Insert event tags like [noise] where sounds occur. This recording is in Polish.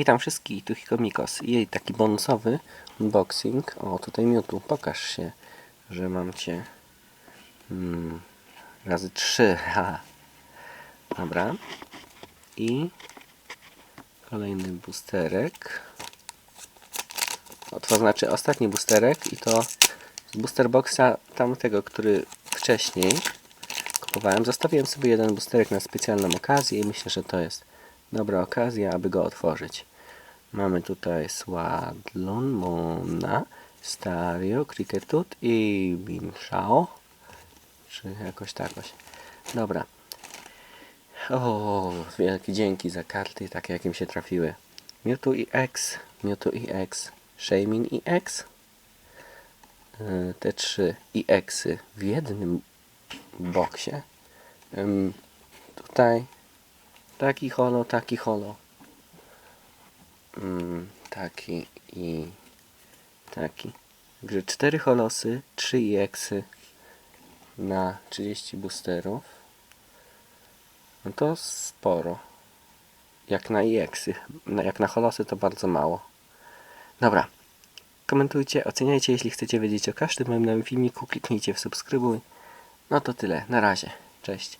Witam wszystkich, tu Hikomikos jej taki bonusowy unboxing. O, tutaj Mewtwo, pokaż się, że mam Cię hmm, razy trzy. [laughs] Ha. Dobra. I kolejny boosterek. O, to znaczy ostatni boosterek i to z booster boxa tamtego, który wcześniej kupowałem. Zostawiłem sobie jeden boosterek na specjalną okazję i myślę, że to jest dobra okazja, aby go otworzyć. Mamy tutaj Swadlon, Mona, Stario, Cricketut i Binshao. Czy jakoś takoś. Dobra. O, wielkie dzięki za karty, takie jakie mi się trafiły. Mewtwo EX, Mewtwo EX, Shaymin EX. Yy, Te trzy EXy w jednym boksie. Tutaj taki holo, taki holo. Ym, taki i taki. Także cztery holosy, trzy EXy na 30 boosterów. No to sporo. Jak na EXy. Jak na holosy to bardzo mało. Dobra. Komentujcie, oceniajcie, jeśli chcecie wiedzieć o każdym moim nowym filmiku, kliknijcie w subskrybuj. No to tyle, na razie. Cześć.